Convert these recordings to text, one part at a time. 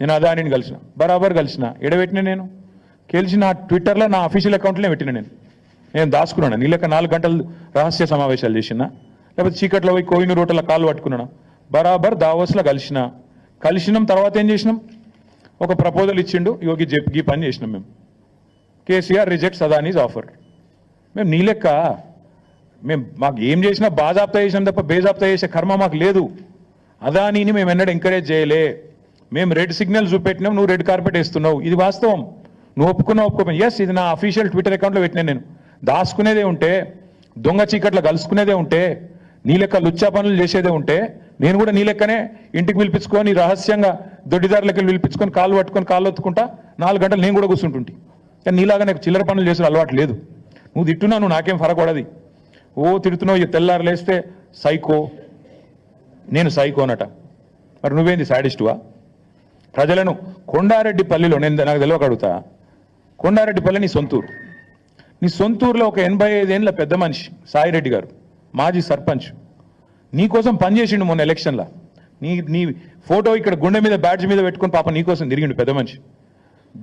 నేను అదానిని కలిసిన బరాబర్ కలిసిన ఎడబెట్టిన నేను. గెలిచి నా ట్విట్టర్లో నా అఫీషియల్ అకౌంట్లోనే పెట్టిన నేను. నేను దాచుకున్నాను. నీళ్ళక నాలుగు గంటలు రహస్య సమావేశాలు చేసిన లేకపోతే చీకట్లో పోయి కోయినూరు రోడ్ల కాళ్ళు పట్టుకున్నాను? బరాబర్ దావోస్లో కలిసిన. కలిసినాం తర్వాత ఏం చేసినాం? ఒక ప్రపోజల్ ఇచ్చిండు యోగి జెప్ గీ పని చేసినాం మేము. కేసీఆర్ రిజెక్ట్స్ అదానీస్ ఆఫర్ మేము నీలెక్క మేము మాకు ఏం చేసినా బాజాప్తా చేసినాం తప్ప బేజాప్తా చేసే కర్మ మాకు లేదు. అదానీని మేము ఎన్నడూ ఎంకరేజ్ చేయలే. మేము రెడ్ సిగ్నల్ చూపెట్టినాం నువ్వు రెడ్ కార్పెట్ వేస్తున్నావు. ఇది వాస్తవం. నువ్వు ఒప్పుకున్నావు ఒప్పుకోపోయి ఎస్ ఇది నా అఫీషియల్ ట్విట్టర్ అకౌంట్లో పెట్టినా నేను. దాచుకునేదే ఉంటే దొంగ చీకట్లో కలుసుకునేదే ఉంటే నీ లెక్క లుచ్చా పనులు చేసేదే ఉంటే నేను కూడా నీ లెక్కనే ఇంటికి పిలిపించుకొని రహస్యంగా దొడ్డిదారులకి పిలిపించుకొని కాళ్ళు పట్టుకొని కాళ్ళు ఒత్తుకుంటా నాలుగు గంటలు నేను కూడా కూర్చుంటుంటి. కానీ నీలాగా నాకు చిల్లర పనులు చేసిన అలవాటు లేదు. నువ్వు తిట్టున్నా నువ్వు నాకేం ఫరక ఓ తిడుతున్నావు తెల్లారు లేస్తే సైకో. నేను సైకో అనట మరి నువ్వేంది సాడిస్టువా ప్రజలను కొండారెడ్డి పల్లిలో నేను నాకు తెలియక అడుగుతా. కొండారెడ్డిపల్లి నీ సొంతూరు. నీ సొంతూరులో ఒక ఎనభై ఐదేళ్ళ పెద్ద మనిషి సాయిరెడ్డి గారు మాజీ సర్పంచ్. నీకోసం పనిచేసిండు మొన్న ఎలక్షన్లో. నీ నీ ఫోటో ఇక్కడ గుండె మీద బ్యాడ్జ్ మీద పెట్టుకుని పాప నీకోసం తిరిగిండు పెద్ద మనిషి.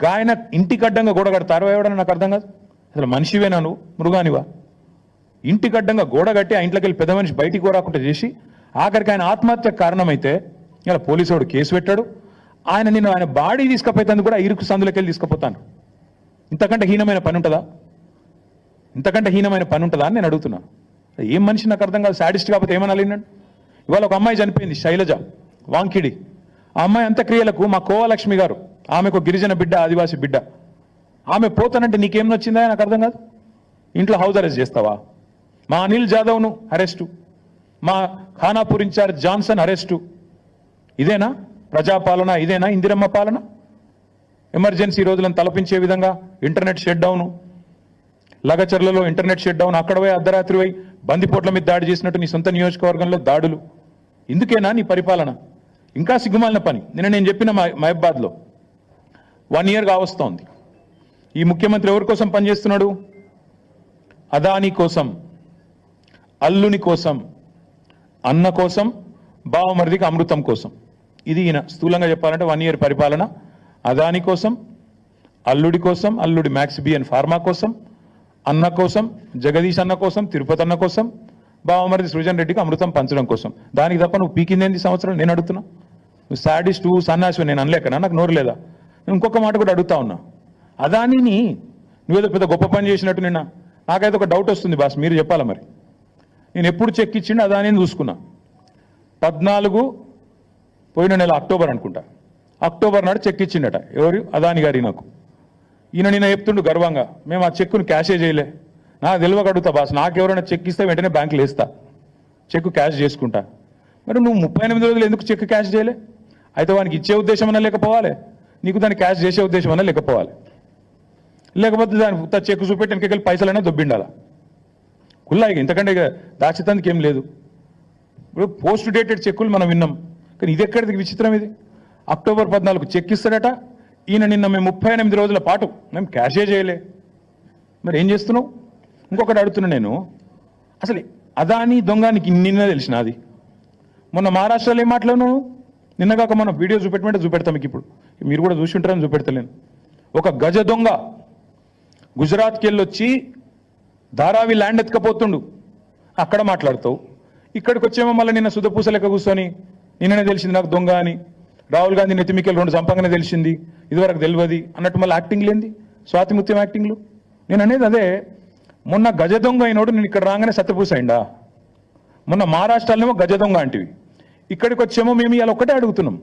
గాయన ఇంటికి అడ్డంగా గోడ కడతారు. ఎవడని నాకు అర్థం కాదు? అసలు మనిషివేనా నువ్వు? మృగానివా? ఇంటికి అడ్డంగా గోడ కట్టి ఆ ఇంట్లోకి వెళ్ళి పెద్ద మనిషి బయటికి రాకుండా చేసి ఆఖరికి ఆయన ఆత్మహత్యకు కారణమైతే ఇలా పోలీసు వాడు కేసు పెట్టాడు. ఆయన నేను ఆయన బాడీ తీసుకుపోయేందుకు కూడా ఇరుకు సందులోకి వెళ్ళి తీసుకుపోతాను. ఇంతకంటే హీనమైన పని ఉంటుందా? ఇంతకంటే హీనమైన పని ఉంటుందా అని నేను అడుగుతున్నాను ఏం మనిషి నాకు అర్థం కాదు సాడిస్ట్ కాకపోతే ఏమనాలి ఇవాళ ఒక అమ్మాయి చనిపోయింది శైలజ వాంకిడి. ఆ అమ్మాయి అంత్యక్రియలకు మా కోవలక్ష్మి గారు ఆమెకు గిరిజన బిడ్డ ఆదివాసి బిడ్డ. ఆమె పోతానంటే నీకేం నచ్చిందా నాకు అర్థం కాదు? ఇంట్లో హౌస్ అరెస్ట్ చేస్తావా? మా అనిల్ జాదవ్ను అరెస్టు. మా ఖానాపూర్ ఇన్ఛార్జ్ జాన్సన్ అరెస్టు. ఇదేనా? ప్రజాపాలన ఇదేనా ఇందిరమ్మ పాలన? ఎమర్జెన్సీ రోజులను తలపించే విధంగా ఇంటర్నెట్ షట్ డౌను. లగచర్లలో ఇంటర్నెట్ షట్ డౌన్ అక్కడ పోయి అర్ధరాత్రి పోయి బందిపోట్ల మీద దాడి చేసినట్టు నీ సొంత నియోజకవర్గంలో దాడులు. ఇందుకేనా నీ పరిపాలన? ఇంకా సిగ్గుమాలిన పని. నిన్న నేను చెప్పిన మహబాద్లో. వన్ ఇయర్ కావస్తోంది. ఈ ముఖ్యమంత్రి ఎవరి కోసం పనిచేస్తున్నాడు? అదాని కోసం అల్లుని కోసం అన్న కోసం బావమరిదికి అమృతం కోసం. ఇది ఈయన స్థూలంగా చెప్పాలంటే వన్ ఇయర్ పరిపాలన. అదాని కోసం అల్లుడి కోసం అల్లుడి మ్యాక్స్ బిఎన్ ఫార్మా కోసం అన్న కోసం జగదీష్ అన్న కోసం తిరుపతి అన్న కోసం బావమరిది సృజన్ రెడ్డికి అమృతం పంచడం కోసం. దానికి తప్ప నువ్వు పీకిందేంది ఈ సంవత్సరం? నేను అడుగుతున్నా. నువ్వు సాడిస్ట్ సన్నాసి నేను అనలేకనా? నాకు నోరు లేదా? నేను ఇంకొక మాట కూడా అడుగుతా ఉన్నా. అదానిని నువ్వేదో పెద్ద గొప్ప పని చేసినట్టు నిన్న నాకైతే ఒక డౌట్ వస్తుంది బాస్ మీరు చెప్పాలా మరి? నేను ఎప్పుడు చెక్ ఇచ్చిండు అదానిని చూసుకున్నా. పద్నాలుగు పోయిన నెల అక్టోబర్ అనుకుంటా. అక్టోబర్ నాడు చెక్ ఇచ్చిండట. ఎవరు? అదాని గారి నాకు. ఈయన నిన్న చెప్తుండు గర్వంగా మేము ఆ చెక్కును క్యాషే చేయలే. నా తెలియక అడుగుతా బాస్ నాకు ఎవరైనా చెక్ ఇస్తే వెంటనే బ్యాంకులో వేస్తా. చెక్ క్యాష్ చేసుకుంటా. మరి నువ్వు ముప్పై ఎనిమిది రోజులు ఎందుకు చెక్ క్యాష్ చేయలే? అయితే వానికి ఇచ్చే ఉద్దేశం అన్నా లేకపోవాలి. నీకు దాన్ని క్యాష్ చేసే ఉద్దేశం అన్నా లేకపోవాలి. లేకపోతే దాని చెక్ చూపెట్టి వెనకెళ్ళి పైసలైనా దొబ్బిండాలా? కుల్లా ఇక ఇంతకంటే ఇక దాచితందుకు ఏం లేదు. ఇప్పుడు పోస్ట్ డేటెడ్ చెక్కులు మనం విన్నాం. కానీ ఇది ఎక్కడిది? విచిత్రం ఇది. అక్టోబర్ పద్నాలుగు చెక్ ఇస్తాడట ఈయన నిన్న మేము ముప్పై ఎనిమిది రోజుల పాటు మేము క్యాషే చేయలే. మరి ఏం చేస్తున్నావు? ఇంకొకటి అడుగుతున్నా నేను. అసలు అదాని దొంగ నీకు నిన్న తెలిసిన అది. మొన్న మహారాష్ట్రలో ఏం మాట్లాడినావు నిన్నగాక మనం వీడియో చూపెట్టమంటే చూపెడతాం మీకు ఇప్పుడు. మీరు కూడా చూసి ఉంటారని చూపెడతలేను. ఒక గజ దొంగ గుజరాత్కి వెళ్ళొచ్చి ధారావి ల్యాండ్ ఎత్తుకపోతుండు. అక్కడ మాట్లాడతావు. ఇక్కడికి వచ్చేమో మళ్ళీ నిన్న సుధపూస లెక్క కూర్చొని నిన్ననే తెలిసింది నాకు దొంగ అని. రాహుల్ గాంధీ నెత్తిమికెళ్ళి రెండు చంపంగానే తెలిసింది. ఇదివరకు తెలియదు. అన్నట్టు మళ్ళీ యాక్టింగ్ లేంది స్వాతిముత్యం యాక్టింగ్లు? నేను అనేది అదే. మొన్న గజ దొంగ అయినోడు నేను ఇక్కడ రాగానే సత్యపూస అయిందా మొన్న మహారాష్ట్రలోనేమో గజ దొంగ అంటివి. ఇక్కడికి వచ్చేమో మేము ఇవాళ ఒక్కటే అడుగుతున్నాం.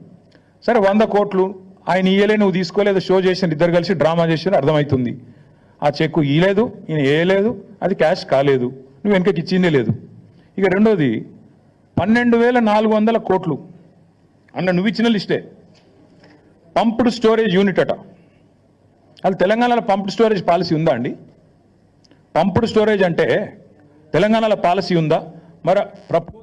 సరే వంద కోట్లు ఆయన ఇయ్యలే నువ్వు తీసుకోలేదు షో చేసిన ఇద్దరు కలిసి డ్రామా చేసిన అర్థమవుతుంది ఆ చెక్కు ఇయ్యలేదు ఈయన వేయలేదు అది క్యాష్ కాలేదు నువ్వు వెనకకి ఇచ్చిందే లేదు. ఇక రెండోది పన్నెండు వేల నాలుగు వందల కోట్లు. అన్న నువ్వు ఇచ్చిన లిస్టే. పంప్డ్ స్టోరేజ్ యూనిట్ అట. అది తెలంగాణలో పంప్డ్ స్టోరేజ్ పాలసీ ఉందా అండి? పంప్డ్ స్టోరేజ్ అంటే తెలంగాణలో పాలసీ ఉందా? మరి ప్రపో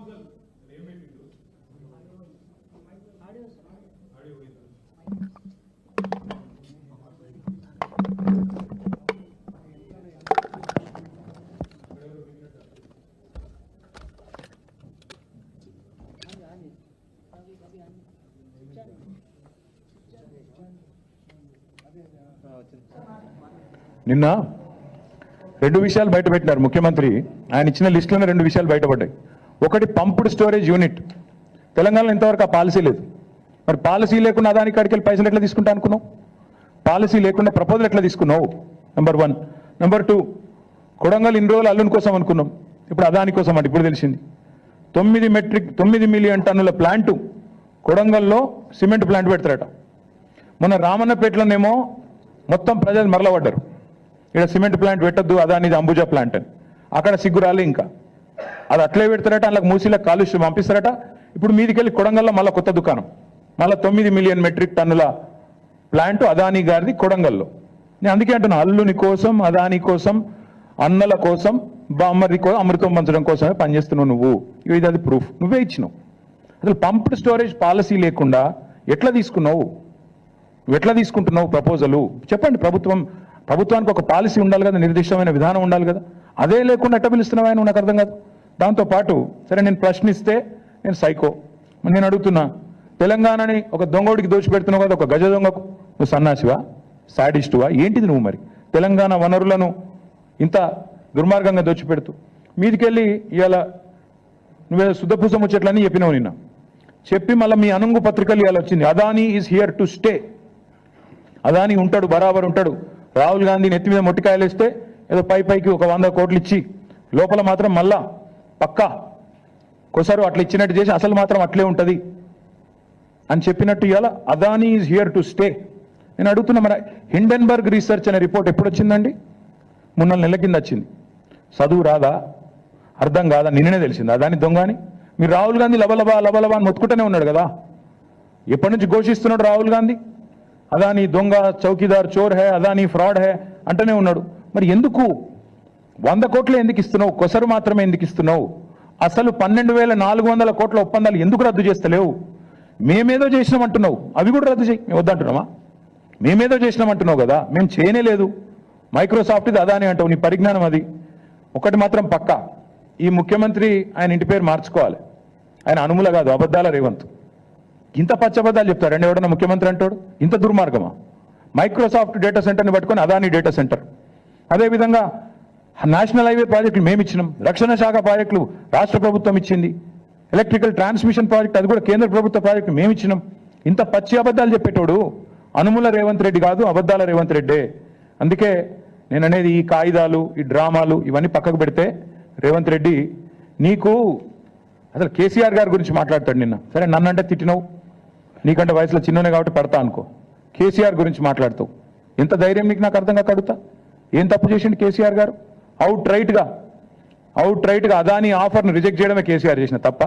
నిన్న రెండు విషయాలు బయట పెట్టినారు ముఖ్యమంత్రి. ఆయన ఇచ్చిన లిస్టులోనే రెండు విషయాలు బయటపడ్డాయి ఒకటి పంపుడ్ స్టోరేజ్ యూనిట్. తెలంగాణలో ఇంతవరకు ఆ పాలసీ లేదు. మరి పాలసీ లేకుండా అదాని కాడికి వెళ్ళి పైసలు ఎట్లా తీసుకుంటా అనుకున్నావు? పాలసీ లేకుండా ప్రపోజల్ ఎట్లా తీసుకున్నావు? Number one number two Kodangal ఇన్ని రోజులు అల్లుని కోసం అనుకున్నాం. ఇప్పుడు అదాని కోసం అంటే ఇప్పుడు తెలిసింది. తొమ్మిది మెట్రిక్ తొమ్మిది మిలియన్ టన్నుల ప్లాంటు కొడంగల్లో సిమెంట్ ప్లాంట్ పెడతారట. మొన్న రామన్నపేటలోనేమో మొత్తం ప్రజలు మరలబడ్డారు. ఇక్కడ సిమెంట్ ప్లాంట్ పెట్టద్దు అదానిది అంబుజా ప్లాంట్. అని అక్కడ సిగ్గురాలి ఇంకా. అది అట్లే పెడతారట అందులో మూసీలకు కాలుష్యం పంపిస్తారట. ఇప్పుడు మీదికెళ్ళి కొడంగల్లో మళ్ళీ కొత్త దుకాణం. మళ్ళీ తొమ్మిది మిలియన్ మెట్రిక్ టన్నుల ప్లాంట్ అదాని గారిది కొడంగల్లో. నేను అందుకే అంటున్నా అల్లుని కోసం అదాని కోసం అన్నల కోసం బామ్మరి కోసం అమృతం పంచడం కోసమే పనిచేస్తున్నావు నువ్వు. ఇది అది ప్రూఫ్ నువ్వే ఇచ్చినావు. అసలు పంప్డ్ స్టోరేజ్ పాలసీ లేకుండా ఎట్లా తీసుకున్నావు? ఎట్లా తీసుకుంటున్నావు ప్రపోజలు చెప్పండి ప్రభుత్వం ప్రభుత్వానికి ఒక పాలసీ ఉండాలి కదా నిర్దిష్టమైన విధానం ఉండాలి కదా. అదే లేకుండా ఎట్ట పిలుస్తున్నావా నువ్వు నాకు అర్థం కాదు. దాంతో పాటు సరే నేను ప్రశ్నిస్తే నేను సైకో. నేను అడుగుతున్నా తెలంగాణని ఒక దొంగోడికి దోచిపెడుతున్నావు కదా ఒక గజ దొంగకు. నువ్వు సన్నాసివా? సాడిస్టువా? ఏంటిది నువ్వు మరి? తెలంగాణ వనరులను ఇంత దుర్మార్గంగా దోచిపెడుతూ మీదికెళ్ళి ఇవాళ నువ్వేదో శుద్ధపూసం వచ్చేట్లని చెప్పినావు నిన్న. చెప్పి మళ్ళీ మీ అనుంగు పత్రికలు ఇవాళ వచ్చింది. Adani is here to stay Adani ఉంటాడు బరాబర్ ఉంటాడు. రాహుల్ గాంధీ నెత్తి మీద మొట్టికాయలు వేస్తే ఏదో పై పైకి ఒక వంద కోట్లు ఇచ్చి లోపల మాత్రం మళ్ళా పక్కా ఒకసారి అట్లా ఇచ్చినట్టు చేసి అసలు మాత్రం అట్లే ఉంటుంది అని చెప్పినట్టు ఇవాళ Adani is here to stay నేను అడుగుతున్నా మన హిండెన్బర్గ్ రీసెర్చ్ అనే రిపోర్ట్ ఎప్పుడు వచ్చిందండి మూడు నాలుగు నెలల కింద వచ్చింది. చదువు రాదా? అర్థం కాదా? నిన్ననే తెలిసింది. అదాని దొంగ అని మీరు రాహుల్ గాంధీ లబలబా లబలబా అని మొత్తుకుంటూనే ఉన్నాడు కదా? ఎప్పటి నుంచి ఘోషిస్తున్నాడు రాహుల్ గాంధీ? అదాని దొంగ చౌకీదార్ చోర్ హే అదాని ఫ్రాడ్ హే అంటూనే ఉన్నాడు. మరి ఎందుకు? వంద కోట్లు ఎందుకు ఇస్తున్నావు? కొసరు మాత్రమే ఎందుకు ఇస్తున్నావు? అసలు పన్నెండు వేల నాలుగు వందల కోట్ల ఒప్పందాలు ఎందుకు రద్దు చేస్తలేవు? మేమేదో చేసినామంటున్నావు అవి కూడా రద్దు చేయి. మేము వద్దంటున్నామా? మేమేదో చేసినామంటున్నావు కదా. మేము చేయనే లేదు. మైక్రోసాఫ్ట్ ఇది అదాని అంటావు. నీ పరిజ్ఞానం అది. ఒకటి మాత్రం పక్కా. ఈ ముఖ్యమంత్రి ఆయన ఇంటి పేరు మార్చుకోవాలి. ఆయన అనుముల కాదు అబద్ధాల రేవంత్. ఇంత పచ్చబద్దాలు చెప్తారండి ఎవడన్నా ముఖ్యమంత్రి అంటాడు? ఇంత దుర్మార్గమా? మైక్రోసాఫ్ట్ డేటా సెంటర్ని పట్టుకొని అదాని డేటా సెంటర్ అదేవిధంగా నేషనల్ హైవే ప్రాజెక్టులు మేము ఇచ్చినాం. రక్షణ శాఖ ప్రాజెక్టులు రాష్ట్ర ప్రభుత్వం ఇచ్చింది. ఎలక్ట్రికల్ ట్రాన్స్మిషన్ ప్రాజెక్ట్ అది కూడా కేంద్ర ప్రభుత్వ ప్రాజెక్టు మేము ఇచ్చినాం. ఇంత పచ్చి అబద్ధాలు చెప్పేటోడు అనుముల రేవంత్ రెడ్డి కాదు అబద్ధాల రేవంత్ రెడ్డే. అందుకే నేను అనేది ఈ కాగితాలు ఈ డ్రామాలు ఇవన్నీ పక్కకు పెడితే రేవంత్ రెడ్డి నీకు అసలు కేసీఆర్ గారి గురించి మాట్లాడతాడు నిన్న. సరే నన్నంటే తిట్టినావు. నీకంటే వయసులో చిన్ననే కాబట్టి పెడతా అనుకో. కేసీఆర్ గురించి మాట్లాడుతూ. ఎంత ధైర్యం నీకు నాకు అర్థంగా కడుతా ఏం తప్పు చేసిండు కేసీఆర్ గారు? అవుట్ రైట్గా అవుట్ రైట్గా అదాని ఆఫర్ను రిజెక్ట్ చేయడమే కేసీఆర్ చేసిన తప్ప.